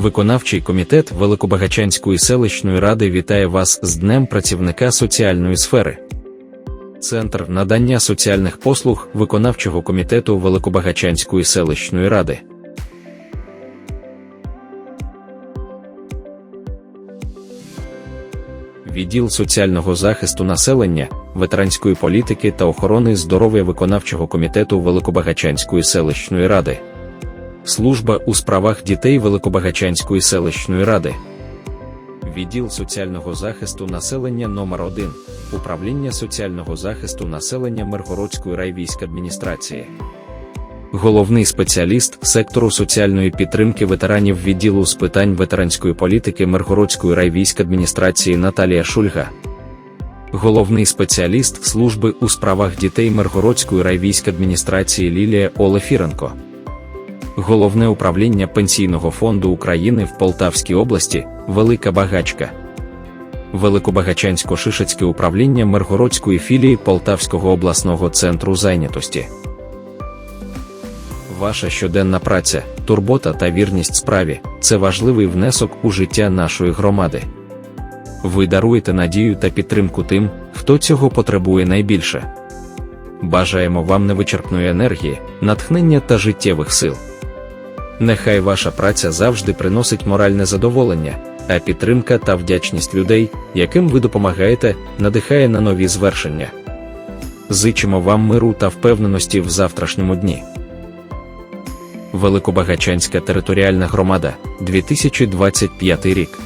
Виконавчий комітет Великобагачанської селищної ради вітає вас з Днем працівника соціальної сфери. Центр надання соціальних послуг виконавчого комітету Великобагачанської селищної ради. Відділ соціального захисту населення, ветеранської політики та охорони здоров'я виконавчого комітету Великобагачанської селищної ради. Служба у справах дітей Великобагачанської селищної ради. Відділ соціального захисту населення номер 1 Управління соціального захисту населення Миргородської райвійськадміністрації. Головний спеціаліст сектору соціальної підтримки ветеранів відділу з питань ветеранської політики Миргородської райвійськадміністрації Наталія Шульга. Головний спеціаліст служби у справах дітей Миргородської райвійськадміністрації Лілія Олефіренко. Головне управління Пенсійного фонду України в Полтавській області Велика Багачка. Великобагачансько-Шишацьке управління Миргородської філії Полтавського обласного центру зайнятості. Ваша щоденна праця, турбота та вірність справі це важливий внесок у життя нашої громади. Ви даруєте надію та підтримку тим, хто цього потребує найбільше. Бажаємо вам невичерпної енергії, натхнення та життєвих сил. Нехай ваша праця завжди приносить моральне задоволення, а підтримка та вдячність людей, яким ви допомагаєте, надихає на нові звершення. Зичимо вам миру та впевненості в завтрашньому дні. Великобагачанська територіальна громада 2025 рік.